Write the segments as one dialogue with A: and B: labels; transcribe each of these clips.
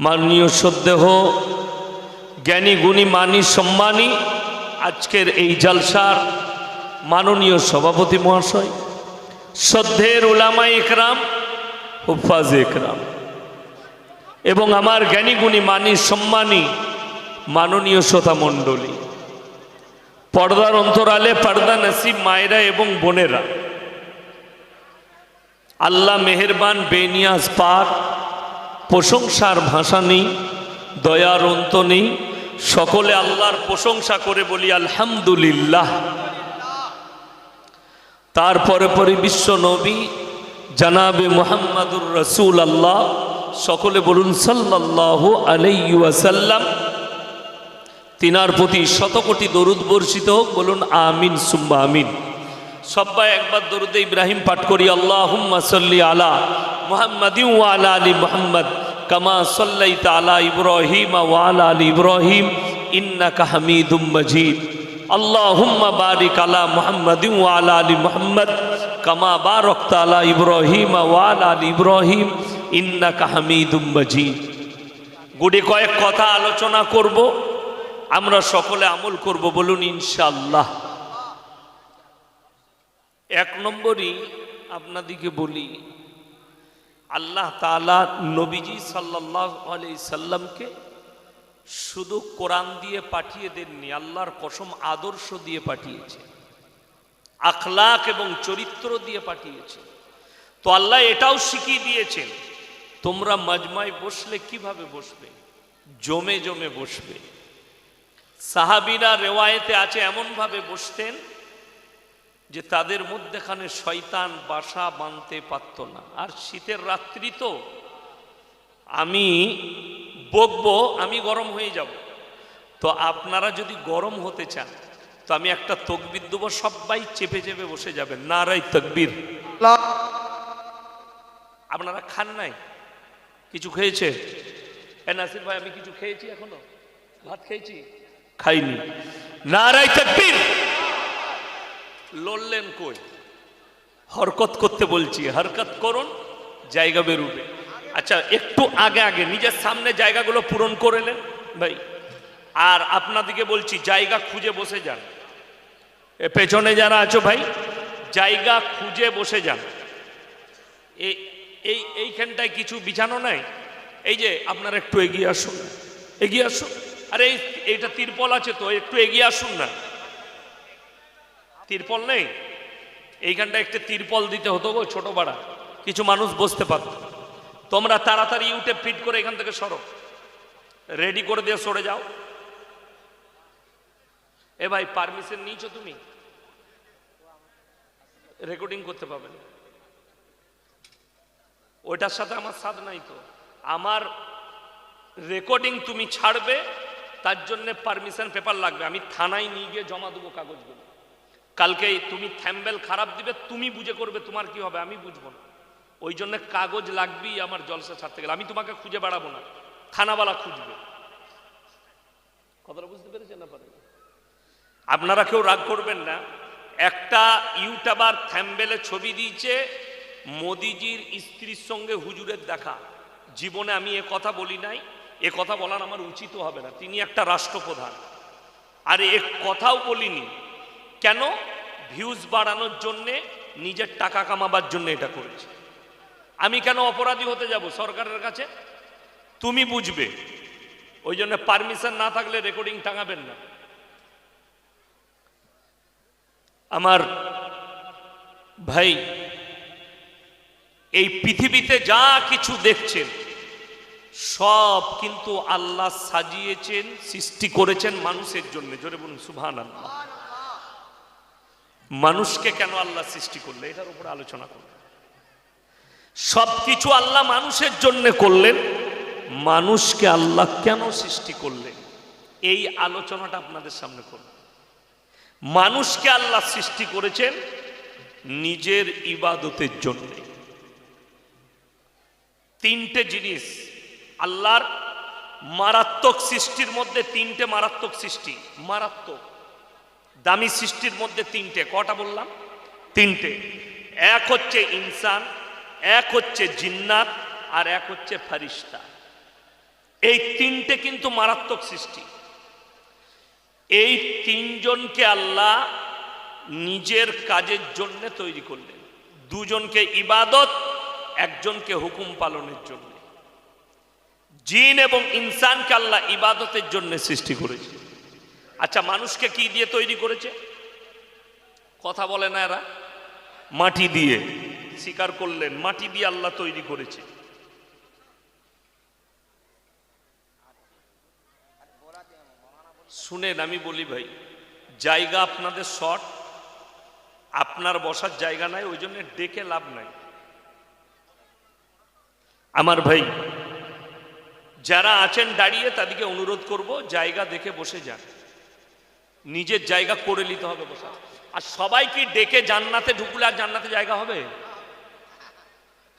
A: মাননীয় সদ্দেহ, জ্ঞানী, গুণী, মানি, সম্মানী, আজকের এই জালসার মাননীয় সভাপতি মহাশয় শ্রদ্ধের ওলামা একরাম, হুফাজ একরাম। এবং আমার জ্ঞানী, গুণী, মানি, সম্মানী মাননীয় শ্রোতা মণ্ডলী, পর্দার অন্তরালে পর্দা নসিব মায়েরা এবং বোনেরা, আল্লাহ মেহেরবান বেনিয়াজ পাক প্রশংসার ভাষা নেই, দয়ার অন্ত নেই, সকলে আল্লাহর প্রশংসা করে বলি আলহামদুলিল্লাহ। তারপরে পরে বিশ্ব নবী জানাবে মোহাম্মদুর রসুল আল্লাহ সকলে বলুন সাল্লাহ আলাইসাল্লাম তিনার প্রতি শতকোটি দরুদ বর্ষিত হোক, বলুন আমিন সুম্বা আমিন। সবাই একবার দরুদে ইব্রাহিম পাঠ করি আল্লাহ সাল্লি আলা মোহাম্মদ আলা আলী মোহাম্মদ কামা সাল্লাই আলা ইব্রাহিম ওয়ালা আলী ইব্রাহিম ইন্নাকা হামিদুম মজিদ। বারিক আলা মুহাম্মদ ওয়ালা আলী মুহাম্মদ কামা বারাকত আলা ইব্রাহিম ওয়ালা আলী ইব্রাহিম ইন্নাকা হামিদুম মজিদ। গুটি কয়েক কথা আলোচনা করব, আমরা সকলে আমল করব বলুন ইনশাআল্লাহ। এক নম্বরই আপনাদিকে বলি, আল্লাহ তাআলা নবীজি সাল্লাহ আলি সাল্লামকে শুধু কোরআন দিয়ে পাঠিয়ে দেননি, আল্লাহর কসম আদর্শ দিয়ে পাঠিয়েছে, আখলাক এবং চরিত্র দিয়ে পাঠিয়েছে। তো আল্লাহ এটাও শিখিয়ে দিয়েছেন, তোমরা মাজমায় বসলে কীভাবে বসবে? জমে জমে বসবে। সাহাবিরা রেওয়ায়েতে আছে, এমনভাবে বসতেন যে তাদের মধ্যেখানে শয়তান বাসা বাঁধতে পারত না। আর শীতের রাত্রি তো আমি বকবো, আমি গরম হয়ে যাব। তো আপনারা যদি গরম হতে চান, তো আমি একটা তকবির দেবো, সবাই চেপে চেপে বসে যাবেন। নারাই তকবির। আপনারা খান নাই? কিছু খেয়েছে? নাসির ভাই, আমি কিছু খেয়েছি এখনও? ভাত খেয়েছি? খাইনি। নারাই তকবির। লড়লেন কই? হরকত করতে বলছি, হরকত করুন, জায়গা বেরুবে। আচ্ছা একটু আগে আগে, নিজের সামনে জায়গাগুলো পূরণ করে নেন, ভাই। আর আপনাদিকে বলছি, জায়গা খুঁজে বসে যান। এ পেছনে যারা আছো ভাই, জায়গা খুঁজে বসে যান। এই এই, এইখানটায় কিছু বিছানো নাই? এই যে, আপনারা একটু এগিয়ে আসুন। এগিয়ে আসুন। আরে, এই, এইটা তিরপল আছে তো, একটু এগিয়ে আসুন না। তিরপল নেই। এইখানটা একটা তিরপল দিতে হতো গো ছোট পাড়া কিছু মানুষ বসতে পারত। তোমরা তাড়াতাড়ি উঠে ফিট করে এখান থেকে সরো। রেডি করে দিয়ে সরে যাও। এ ভাই, পারমিশন নিয়েছো তুমি? রেকর্ডিং করতে পাবেন ওইটার সাথে আমার সাথ নাই তো। আমার রেকর্ডিং তুমি ছাড়বে, তার জন্য পারমিশন পেপার লাগবে। আমি থানায় নিয়ে গিয়ে জমা দেবো কাগজগুলো। কালকে তুমি থ্যাম্বেল খারাপ দিবে, তুমি বুঝে করবে তোমার কি হবে, আমি বুঝব না। ওই জন্য কাগজ লাগবেই আমার জলসা ছাড়তে গেলে, আমি তোমাকে খুঁজে বেড়াবো না, থানাওয়ালা খুঁজবে। কথাটা বুঝতে পেরেছেন না পারে আপনারা কেউ রাগ করবেন না, একটা ইউটিউবার থ্যাম্বেলে ছবি দিয়েছে, মোদিজির স্ত্রীর সঙ্গে হুজুরের দেখা। জীবনে আমি এ কথা বলি নাই, এ কথা বলার আমার উচিত হবে না, তিনি একটা রাষ্ট্রপ্রধান। আর এ কথাও বলিনি কেন? ভিউজ বাড়ানোর জন্যে, নিজের টাকা কামাবার জন্য এটা করেছে। আমি কেন অপরাধী হতে যাব সরকারের কাছে? তুমি বুঝবে। ওই জন্য পারমিশন না থাকলে রেকর্ডিং টাঙাবেন না। আমার ভাই, এই পৃথিবীতে যা কিছু দেখছেন, সব কিন্তু আল্লাহ সাজিয়েছেন, সৃষ্টি করেছেন মানুষের জন্য। জোরে বলুন সুভান আল্লাহ মানুষকে কেন আল্লাহ সৃষ্টি করলে? এটার উপর আলোচনা করলেন সব কিছু আল্লাহ মানুষের জন্য করলেন, মানুষকে আল্লাহ কেন সৃষ্টি করলেন? এই আলোচনাটা আপনাদের সামনে করব। মানুষকে আল্লাহ সৃষ্টি করেছেন নিজের ইবাদতের জন্য। তিনটে জিনিস, আল্লাহর মারাত্মক সৃষ্টির মধ্যে তিনটে মারাত্মক সৃষ্টি। মারাত্মক। দামি সৃষ্টির মধ্যে তিনটে। কটা বললাম? তিনটে। এক হচ্ছে ইনসান, এক হচ্ছে জিন্নাত, আর এক হচ্ছে ফারিস্তা। এই তিনটে কিন্তু মারাত্মক সৃষ্টি। এই তিনজনকে আল্লাহ নিজের কাজের জন্য তৈরি করলেন। দুজনকে ইবাদত, একজনকে হুকুম পালনের জন্য। জিন এবং ইনসানকে আল্লাহ ইবাদতের জন্য সৃষ্টি করেছে আচ্ছা মানুষকে কি দিয়ে তৈরি করেছে? কথা বলে না এরা। মাটি দিয়ে। স্বীকার করলেন মাটি দিয়ে আল্লাহ তৈরি করেছে। শুনেন আমি বলি ভাই জায়গা আপনাদের শর্ট আপনার বসার জায়গা নাই ওই জন্য ডেকে লাভ নাই। আমার ভাই যারা আছেন দাঁড়িয়ে তাদেরকে অনুরোধ করব জায়গা দেখে বসে যান। নিজের জায়গা করে নিতে হবে বসা আর সবাইকে ডেকে জান্নাতে ঢুকলে আর জান্নাতে জায়গা হবে?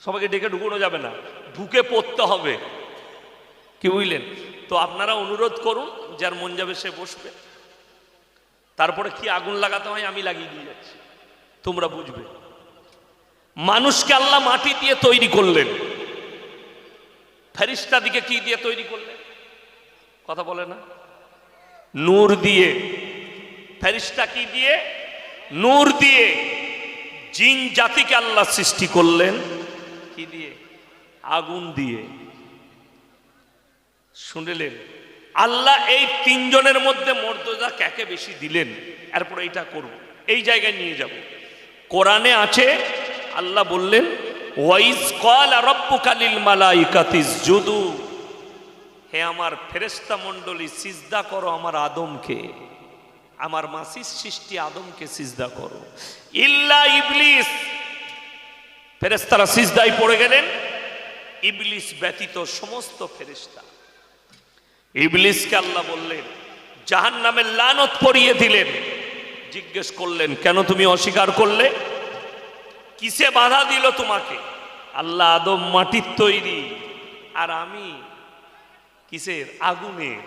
A: সবাইকে ডেকে ঢুকানো যাবে না, ঢুকে পড়তে হবে। কি বুঝলেন? তো আপনারা অনুরোধ করুন, যার মন যাবে সে বসবে। তারপরে কি আগুন লাগাতে হয় আমি লাগিয়ে দিয়ে যাচ্ছি। তোমরা বুঝবে। মানুষকে আল্লাহ মাটি দিয়ে তৈরি করলেন। ফেরিস্তা দিকে কি দিয়ে তৈরি করলেন? কথা বলে না? নূর দিয়ে। ফেরিস্তা কি দিয়ে? নূর দিয়ে। জিন জাতিকে আল্লাহ সৃষ্টি করলেন। কি দিয়ে? আগুন দিয়ে। শুনলেন? আল্লাহ এই তিনজনের মধ্যে মর্যাদা কাকে বেশি দিলেন? এরপর এইটা করব। এই জায়গায় নিয়ে যাব। কোরআনে আছে, আল্লাহ বললেন, ওয়াইজ কল রব্বুকালিল মালাইকাতিস জুদু হে আমার ফেরেস্তা মণ্ডলী সিজদা করো আমার আদমকে। আমার মাসির সৃষ্টি আদমকে সিজদা করো। ইল্লা ইবলিস। ফেরেস্তারা সিজদায় পড়ে গেলেন। ইবলিস ব্যতীত সমস্ত ফেরেস্তা ইবলিসকে আল্লাহ বললেন জাহান নামের লানত পরিয়ে দিলেন। জিজ্ঞেস করলেন, কেন তুমি অস্বীকার করলে? কিসে বাধা দিল তোমাকে? আল্লাহ আদম মাটির তৈরি। আর আমি কিসের? আগুনের।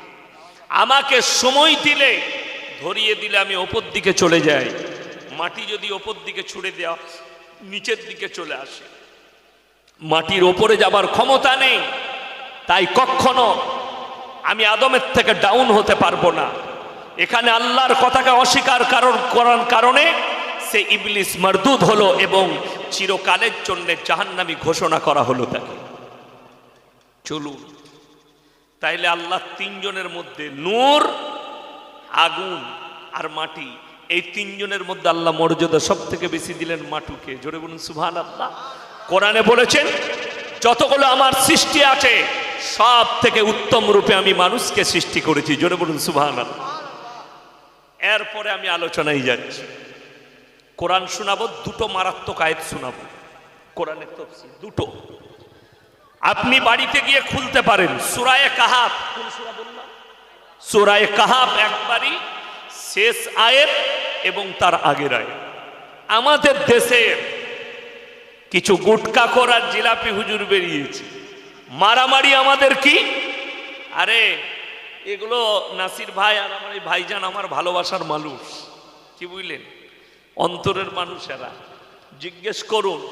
A: আমাকে সময় দিলে ধরিয়ে দিলে আমি ওপর দিকে চলে যাই। মাটি যদি ওপর দিকে ছুড়ে দেওয়া, নিচের দিকে চলে আসে। মাটির ওপরে যাবার ক্ষমতা নেই, তাই কখনো আমি আদমের থেকে ডাউন হতে পারব না। এখানে আল্লাহর কথাকে অস্বীকার কারণ, করার কারণে সে ইবলিস মারদুদ হলো এবং চিরকালের জন্য জাহান্নামি ঘোষণা করা হলো তাকে। চলুন, তাইলে আল্লাহ তিনজনের মধ্যে নূর আগুন আর মাটি, এই তিনজনের মধ্যে আল্লাহ মর্যাদা সব থেকে বেশি দিলেন মাটুকে। জোরে বলুন সুভান আল্লাহ কোরআনে বলেছেন, যতগুলো আমার সৃষ্টি আছে সব থেকে উত্তম রূপে আমি মানুষকে সৃষ্টি করেছি। জোরে বলুন সুভান আল্লাহ এরপরে আমি আলোচনায় যাচ্ছি। কোরআন শোনাবো, দুটো মারাত্মক আয়াত শোনাবো। কোরআনের তফসিল, দুটো। আপনি বাড়িতে গিয়ে খুলতে পারেন। সুরায় কাহাব কোন সুরা বললাম? সুরায় কাহাব একবারই শেষ আয়ের এবং তার আগের আয়ের আমাদের দেশের কিছু গুটকা করার জিলাপি হুজুর বেরিয়েছে। মারামারি আমাদের কি? আরে, এগুলো নাসির ভাই আর আমার এই ভাইজান আমার ভালোবাসার মানুষ। কি বুঝলেন? অন্তরের মানুষেরা। জিজ্ঞেস করুন,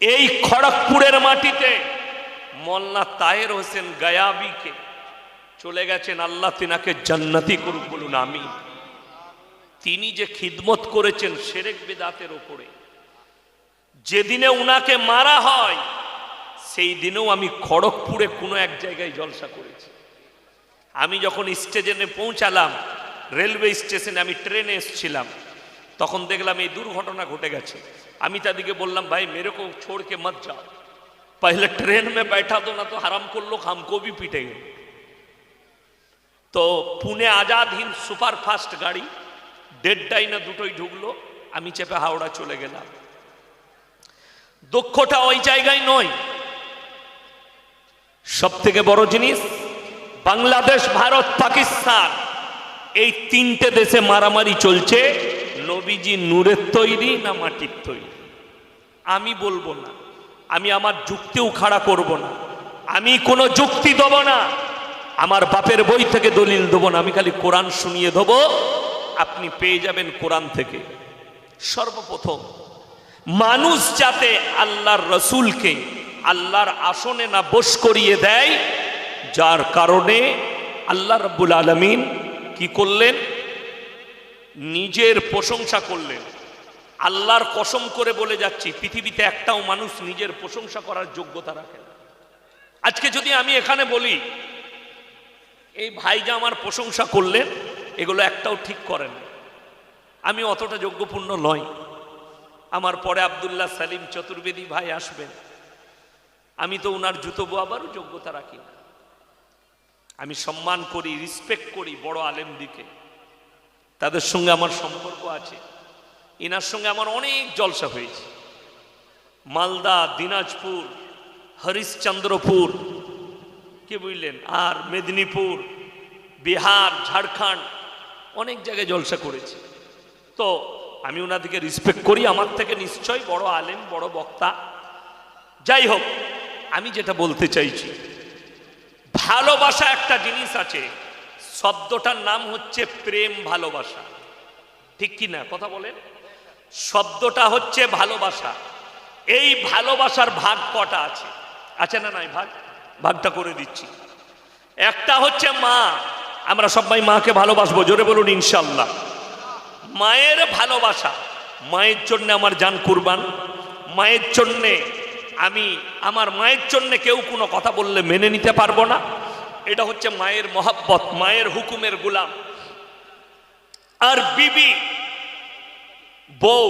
A: এই খড়গপুরের মাটিতে মোল্লা তাহের হোসেন গায়াবিকে চলে গেছেন আল্লাহ তিনাকে জান্নাতি করুক বলুন আমি তিনি যে খিদমত করেছেন সেরেক বেদাতের ওপরে। যেদিনে উনাকে মারা হয়, সেই দিনেও আমি খড়গপুরে কোনো এক জায়গায় জলসা করেছি। আমি যখন স্টেশনে পৌঁছালাম, রেলওয়ে স্টেশনে আমি ট্রেনে এসছিলাম, তখন দেখলাম এই দুর্ঘটনা ঘটে গেছে। আমি তাদেরকে বললাম, ভাই মেরেকো ছোড়কে মত যাও। পহলে ট্রেন মে बैठा দো, না তো হারাম করল খামকো ভি পিটে গেলো তো পুনে আজাদ হিন্দ সুপার ফাস্ট গাড়ি দেড়টাই না দুটোই ঢুকলো, আমি চেপে হাওড়া চলে গেলাম। দক্ষটা ওই জায়গায় নয়। সব থেকে বড় জিনিস, বাংলাদেশ, ভারত, পাকিস্তান, এই তিনটে দেশে মারামারি চলছে, নবীজি নূরের তৈরি না মাটির তৈরি? আমি বলব না। আমি আমার যুক্তিও খাড়া করব না। আমি কোনো যুক্তি দেব না। আমার বাপের বই থেকে দলিল দেবো না, আমি খালি কোরআন শুনিয়ে দেবো। আপনি পেয়ে যাবেন কোরআন থেকে। সর্বপ্রথম, মানুষ যাতে আল্লাহর রসুলকে আল্লাহর আসনে না বস করিয়ে দেয়, যার কারণে আল্লাহ রাব্বুল আলমিন কি করলেন? নিজের প্রশংসা করলেন। আল্লাহর কসম করে বলে যাচ্ছি, পৃথিবীতে একটাও মানুষ নিজের প্রশংসা করার যোগ্যতা রাখে না। আজকে যদি আমি এখানে বলি এই ভাইজা আমার প্রশংসা করলেন, এগুলো একটাও ঠিক করেন আমি অতটা যোগ্যপূর্ণ নই। আমার পরে আবদুল্লাহ সালিম চতুর্বেদী ভাই আসবেন। আমি তো ওনার জুতো বোয়াবারও যোগ্যতা রাখি না। আমি সম্মান করি রিসপেক্ট করি বড় আলেমদিকে। তাদের সঙ্গে আমার সম্পর্ক আছে। এনার সঙ্গে আমার অনেক জলসা হয়েছে। মালদা, দিনাজপুর, হরিশ্চন্দ্রপুর কি বুঝলেন আর মেদিনীপুর, বিহার, ঝাড়খণ্ড, অনেক জায়গায় জলসা করেছে। তো আমি ওনাদেরকে রিসপেক্ট করি, আমার থেকে নিশ্চয় বড় আলেম, বড় বক্তা। যাই হোক, আমি যেটা বলতে চাইছি, ভালোবাসা একটা জিনিস আছে, শব্দটার নাম হচ্ছে প্রেম ভালোবাসা। ঠিক কি না? কথা বলেন। শব্দটা হচ্ছে ভালোবাসা। এই ভালোবাসার ভাগ কটা আছে? আছে না নাই ভাগ? ভাগটা করে দিচ্ছি। একটা হচ্ছে মা। আমরা সবাই মাকে ভালোবাসবো, জোরে বলুন ইনশাল্লাহ মায়ের ভালোবাসা, মায়ের জন্য আমার জান কুরবান, মায়ের জন্যে আমি, আমার মায়ের জন্যে কেউ কোনো কথা বললে মেনে নিতে পারব না। এটা হচ্ছে মায়ের মহাব্বত, মায়ের হুকুমের গুলাম। আর বিবি, বউ,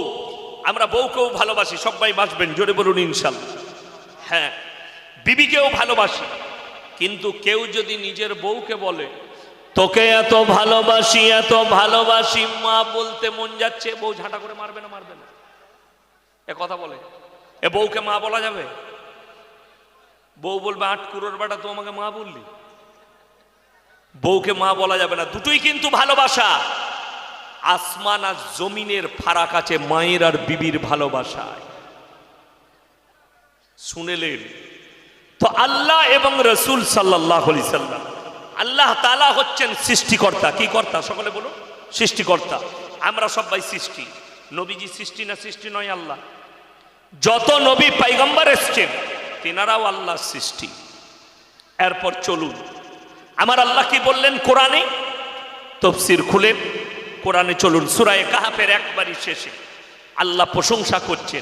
A: আমরা বউকেও ভালোবাসি, সবাই বাসবেন জোরে বলুন ইনশাল্লাহ হ্যাঁ বিবিকেও ভালোবাসি। কিন্তু কেউ যদি নিজের বউকে বলে, তোকে এত ভালোবাসি এত ভালোবাসি, মা, বলতে মন যাচ্ছে, বউ ঝাঁটা করে মারবে না মারবে না। এ কথা বলে। এ বউকে মা বলা যাবে? বউ বলবে, আট কুড়োর বেটা, তো আমাকে মা বললি? বউকে মা বলা যাবে না। দুটোই কিন্তু ভালোবাসা। আসমান আর জমিনের ফারাক আছে মায়ের আর বিবির ভালোবাসায়। শুনেলেন তো আল্লাহ এবং রসুল সাল্লাহ আল্লাহ তালা হচ্ছেন সৃষ্টিকর্তা। কি কর্তা? সকলে বলুন। সৃষ্টিকর্তা। আমরা সবাই সৃষ্টি। নবীজি সৃষ্টি না সৃষ্টি নয় আল্লাহ। যত নবী পাইগম্বর এসছেন, তেনারাও আল্লাহ সৃষ্টি। এরপর চলুন। আমার আল্লাহ কি বললেন কোরআনে? তফসির খুলেন কোরআনে চলুন। সুরায় কাহাপের একবারই শেষে আল্লাহ প্রশংসা করছেন।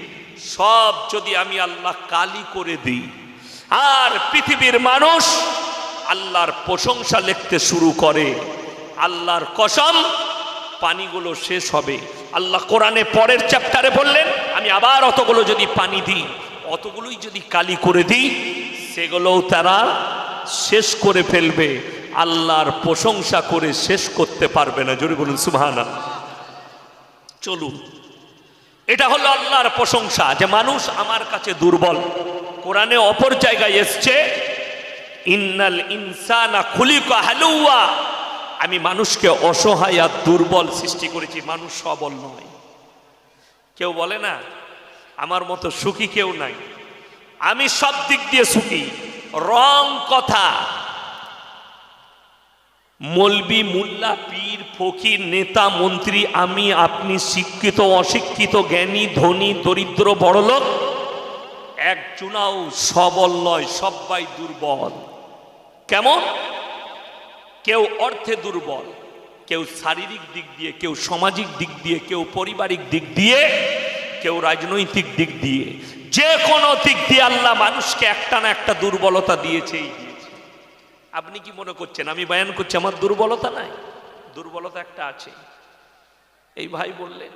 A: সব যদি আমি আল্লাহ কালি করে দিই, আর পৃথিবীর মানুষ আল্লাহর প্রশংসা লিখতে শুরু করে, আল্লাহর কসম পানিগুলো শেষ হবে। আল্লাহ কোরআনে পরের চ্যাপ্টারে বললেন, আমি আবার অতগুলো যদি পানি দিই, অতগুলোই যদি কালি করে দিই, সেগুলোও তারা শেষ করে ফেলবে। আল্লাহর প্রশংসা করে শেষ করতে পারবে না। জোরে বলুন সুবহানা চলুন। এটা হলো আল্লাহর প্রশংসা যে মানুষ আমার কাছে দুর্বল। কোরআনে অপর জায়গায় এসছে, ইন্নাল ইনসানা খুলিকা হালুয়া। আমি মানুষকে অসহায় আর দুর্বল সৃষ্টি করেছি, মানুষ সবল নয়। কেউ বলে না, আমার মতো সুখী কেউ নাই। আমি সব দিক দিয়ে সুখী, রং কথা মলবি মোল্লা পীর ফকির নেতা মন্ত্রী, আমি আপনি শিক্ষিত, অশিক্ষিত, জ্ঞানী, ধনী, দরিদ্র, বড়লোক? একজনাও সবল নয় সবাই দুর্বল। কেমন? কেউ অর্থে দুর্বল, কেউ শারীরিক দিক দিয়ে, কেউ সামাজিক দিক দিয়ে, কেউ পারিবারিক দিক দিয়ে, কেউ রাজনৈতিক দিক দিয়ে। যে কোনো দিক দিয়ে আল্লাহ মানুষকে একটা না একটা দুর্বলতা দিয়েছেই। দিয়েছে আপনি কি মনে করছেন? আমি বায়ান করছি, আমার দুর্বলতা নাই। দুর্বলতা একটা আছে। এই ভাই বললেন,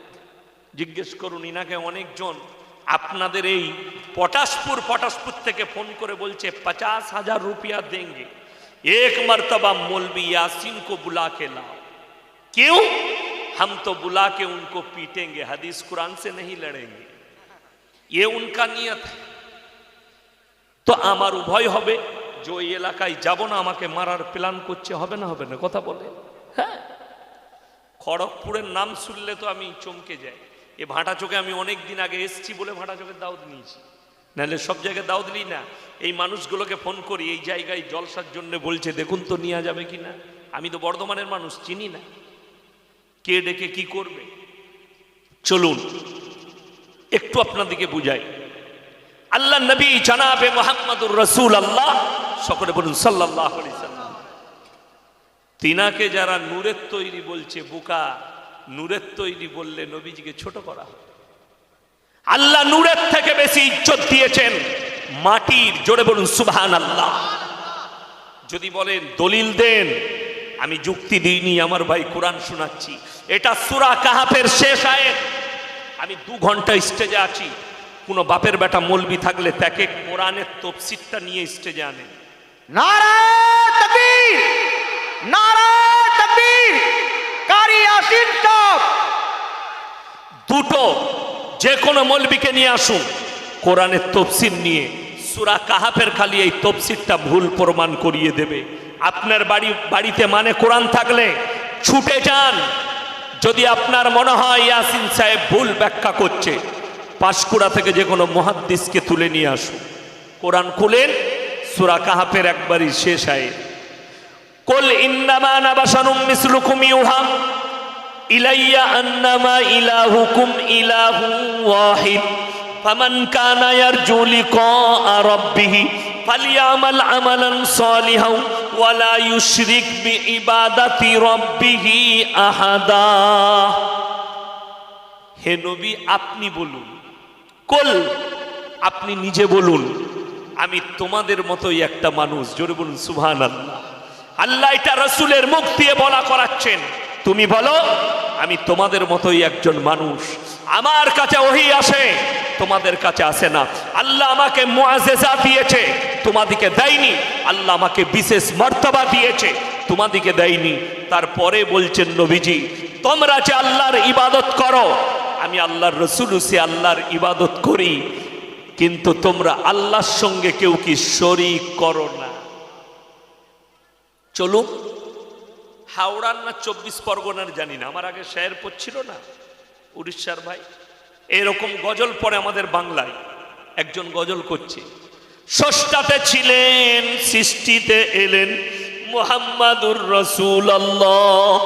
A: জিজ্ঞেস করুন ইনাকে অনেকজন, আপনাদের এই পটাশপুর পটাশপুর থেকে ফোন করে বলছে, পঁচাশ হাজার রুপিয়া দেঙ্গে এক মরতবা মৌলবি ইয়াসিন কো বুলা কে লাও। কেউ? হাম তো বুলা কে উনকো পিটেঙ্গে হাদিস कुरान সে নেই লড়েঙ্গে এ উনকা নিয়ত। তো আমার উভয় হবে। যে ওই এলাকায় যাব না, আমাকে মারার প্ল্যান করছে, হবে না হবে না, কথা বলে। হ্যাঁ? খড়গপুরের নাম শুনলে তো আমি চমকে যাই। এ ভাটা চোখে আমি অনেক দিন আগে এসছি বলে ভাটা চোখের দাউদ নিয়েছি। নাহলে সব জায়গায় দাউদ নিই না। এই মানুষগুলোকে ফোন করি, এই জায়গায় জলসার জন্য বলছে, দেখুন তো নেওয়া যাবে কি না? আমি তো বর্ধমানের মানুষ, চিনি না। কে ডেকে কি করবে? চলুন, একটু আপনাদেরকে বুঝাই। আল্লাহ নবী জানাবে মোহাম্মদুর রসুল আল্লাহ সকলে বলুন সাল্লাহ তিনাকে যারা নূরের তৈরি বলছে, বোকা, নূরের তৈরি বললে নবীজিকে ছোট করা আল্লাহ নূরের থেকে বেশি ইজ্জত দিয়েছেন মাটির, জোরে বলুন সুবহান আল্লাহ যদি বলেন, দলিল দেন, আমি যুক্তি দিইনি, আমার ভাই কোরআন শোনাচ্ছি। এটা সুরা কাহাফের শেষ আয়ের আমি দু ঘণ্টা স্টেজে আছি। কোনো বাপের বেটা মলবি থাকলে তাকে কোরআনের তফসিরটা নিয়ে স্টেজে
B: কারি
A: দুটো যে কোনো মলবিকে নিয়ে আসুন কোরআনের তফসির নিয়ে। সুরা কাহাফের খালি এই তফসিরটা ভুল প্রমাণ করিয়ে দেবে। আপনার বাড়ি বাড়িতে মানে কোরআন থাকলে ছুটে যান। যদি আপনার মনে হয় ইয়াসিন সাহেব ভুল ব্যাখ্যা করছে পাঁশকুড়া থেকে যে কোনো মহাদ্দিসকে তুলে নিয়ে আসুন কোরআন খুলেন, সুরা কাহাফের একবারই শেষ আয়। কল ইন্নামা নাবাসানুম মিসলুকুম ইউহাম ইলাইয়া আন্নামা ইলাহুকুম ইলাহু ওয়াহিদ। ফামান কানা ইয়ারজু লিকা রাব্বিহি ফালইয়ামাল আমালান সালিহাও ওয়ালা ইউশরিক বিইবাদাতি রাব্বিহি আহাদা। হে নবী, আপনি বলুন কল, আপনি নিজে বলুন, আমি তোমাদের মতোই একটা মানুষ। জোরে বলুন সুহান আল্লাহ আল্লাহ এটা রসুলের মুখ দিয়ে বলা করাচ্ছেন। তুমি বলো, আমি তোমাদের মতোই একজন মানুষ। আমার কাছে ওহি আসে, তোমাদের কাছে আসে না। আল্লাহ আমাকে মুআজেজা দিয়েছে, তোমাদিকে দেয়নি। আল্লাহ আমাকে বিশেষ মর্তবা দিয়েছে, তোমাদিকে দেয়নি। তারপরে বলছেন নবীজি, তোমরা যে আল্লাহর ইবাদত করো আমি আল্লাহর রসুল সে আল্লাহর ইবাদত করি, কিন্তু তোমরা আল্লাহর সঙ্গে কেউ কি শরিক করো না। চলুন, হাওড়ার না চব্বিশ পরগনার জানি না, আমার আগে শেয়ার পড়ছিল না, উড়িষ্যার ভাই। এরকম গজল পড়ে আমাদের বাংলায়, একজন গজল করছে ষষ্ঠাতে ছিলেন, সৃষ্টিতে এলেন মোহাম্মদুর রসুল আল্লাহ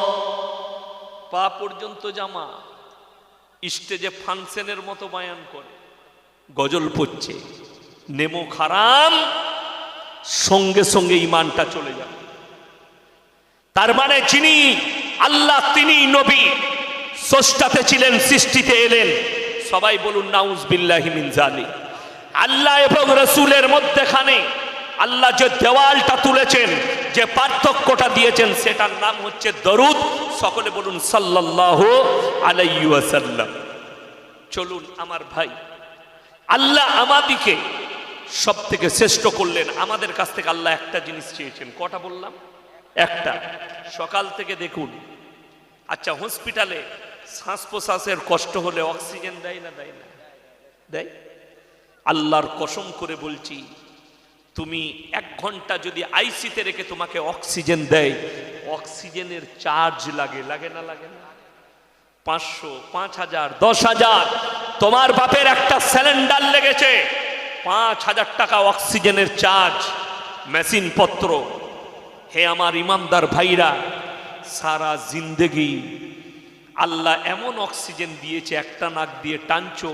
A: পা পর্যন্ত জামা। স্টেজে ফাংশনের মতো বায়ান করে। গজল পড়ছে, নেমো খারাম, সঙ্গে সঙ্গে ইমানটা চলে যাবে। তার মানে যিনি আল্লাহ, তিনি নবী, স্রষ্টাতে ছিলেন, সৃষ্টিতে এলেন। সবাই বলুন নাউজ বিল্লাহি মিন জালি আল্লাহ এবং রসুলের মধ্যেখানে আল্লাহ যে দেওয়ালটা তুলেছেন, যে পার্থক্যটা দিয়েছেন, সেটার নাম হচ্ছে দরুদ। সকলে বলুন, সাল্লাল্লাহু আলাইহি ওয়াসাল্লাম। চলুন আমার ভাই, আল্লাহ আমাদিকে সব থেকে শ্রেষ্ঠ করলেন। আমাদের কাছ থেকে আল্লাহ একটা জিনিস চেয়েছেন। কটা বললাম? একটা। সকাল থেকে দেখুন আচ্ছা হসপিটালে শ্বাস প্রশ্বাসের কষ্ট হলে অক্সিজেন দেয় না দেয় না? দেয়? আল্লাহর কসম করে বলছি তুমি এক ঘণ্টা যদি আইসিতে রেখে তোমাকে অক্সিজেন দেয়, অক্সিজেনের চার্জ লাগে লাগে না লাগে না? পাঁচশো, পাঁচ হাজার, দশ হাজার, তোমার বাপের একটা সিলিন্ডার লেগেছে, পাঁচ হাজার টাকা অক্সিজেনের চার্জ মেশিন পত্র হে আমার ইমানদার ভাইরা, সারা জিন্দেগি আল্লাহ এমন অক্সিজেন দিয়েছে, একটা নাক দিয়ে টানছো,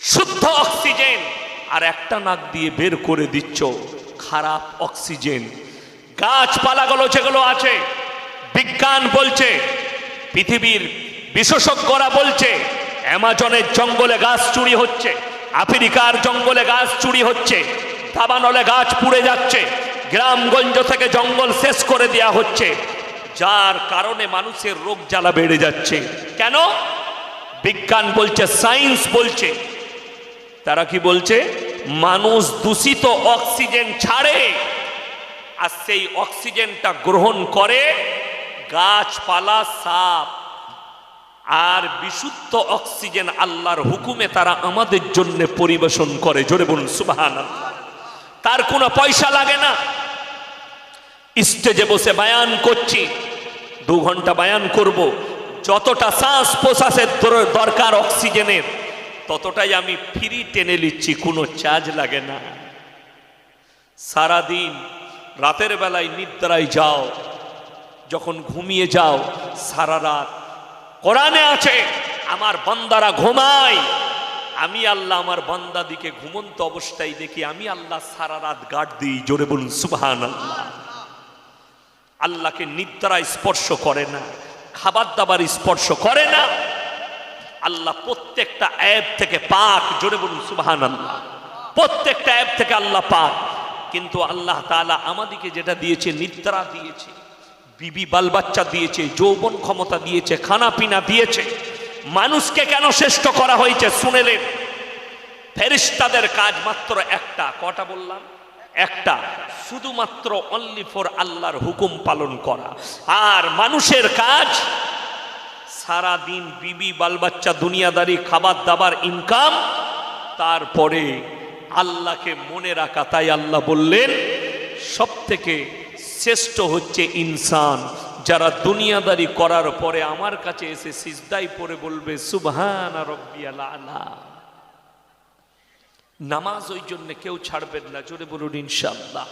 A: শুদ্ধ অক্সিজেন। আর একটা নাক দিয়ে বের করে দিচ্ছ। খারাপ অক্সিজেন। গাছপালাগুলো যেগুলো আছে, বিজ্ঞান বলছে, পৃথিবীর বিশেষজ্ঞরা বলছে, অ্যামাজনের জঙ্গলে গাছ চুরি হচ্ছে, আফ্রিকার জঙ্গলে গাছ চুরি হচ্ছে, দাবানলে গাছ পুড়ে যাচ্ছে, গ্রামগঞ্জ থেকে জঙ্গল শেষ করে দেওয়া হচ্ছে। যার কারণে মানুষের রোগ জ্বালা বেড়ে যাচ্ছে। কেন? বিজ্ঞান বলছে, সায়েন্স বলছে তারা কি বলছে? মানুষ দূষিত অক্সিজেন ছাড়ে আর সেই অক্সিজেনটা গ্রহণ করে গাছপালা, সাপ আর বিশুদ্ধ অক্সিজেন আল্লাহর হুকুমে তারা আমাদের জন্য পরিবেশন করে। জোরে বলুন সুবাহান তার কোনো পয়সা লাগে না। স্টেজে বসে বায়ান করছি। দু ঘণ্টা বায়ান করব। যতটা শ্বাস প্রশ্বাসের দরকার অক্সিজেনের ততটাই আমি ফ্রি টেনে নিচ্ছি, কোনো চার্জ লাগে না। সারাদিন রাতের বেলায় নিদ্রায় যাও, যখন ঘুমিয়ে যাও, সারা রাত কোরআনে আছে, আমার বান্দারা ঘুমায়। আমি আল্লাহ আমার বান্দাদিকে ঘুমন্ত অবস্থায় দেখি, আমি আল্লাহ সারা রাত গার্ড দিই, জোরে বলুন সুবহান আল্লাহ আল্লাহকে নিদ্রায় স্পর্শ করে না খাবার দাবার স্পর্শ করে না। আল্লাহ প্রত্যেকটা অ্যাপ থেকে পাক, জোরে বলুন সুবহান আল্লাহ প্রত্যেকটা অ্যাপ থেকে আল্লাহ পাক। কিন্তু আল্লাহ তাআলা আমাদেরকে যেটা দিয়েছে, নিদ্রা দিয়েছে, বিবি বাল বাচ্চা দিয়েছে, যৌবন ক্ষমতা দিয়েছে খানা পিনা দিয়েছে, মানুষকে কেন শ্রেষ্ঠ করা হয়েছে শুনেলেন? ফেরিস্তাদের কাজ মাত্র একটা, কটা বললাম? একটা, শুধুমাত্র অনলি ফর আল্লাহর হুকুম পালন করা। আর মানুষের কাজ সারা দিন বিবি বাল বাচ্চা দুনিয়াদারি খাবার দাবার ইনকাম তারপরে আল্লাহকে মনে রাখা, তাই আল্লাহ বললেন সব থেকে শ্রেষ্ঠ হচ্ছে ইনসান। যারা দুনিয়াদারি করার পরে আমার কাছে এসে সিজদাই পরে বলবে, সুবহান আলা। নামাজ ওই জন্য কেউ ছাড়বেন না, জোরে বলুন, ইনশাআল্লাহ।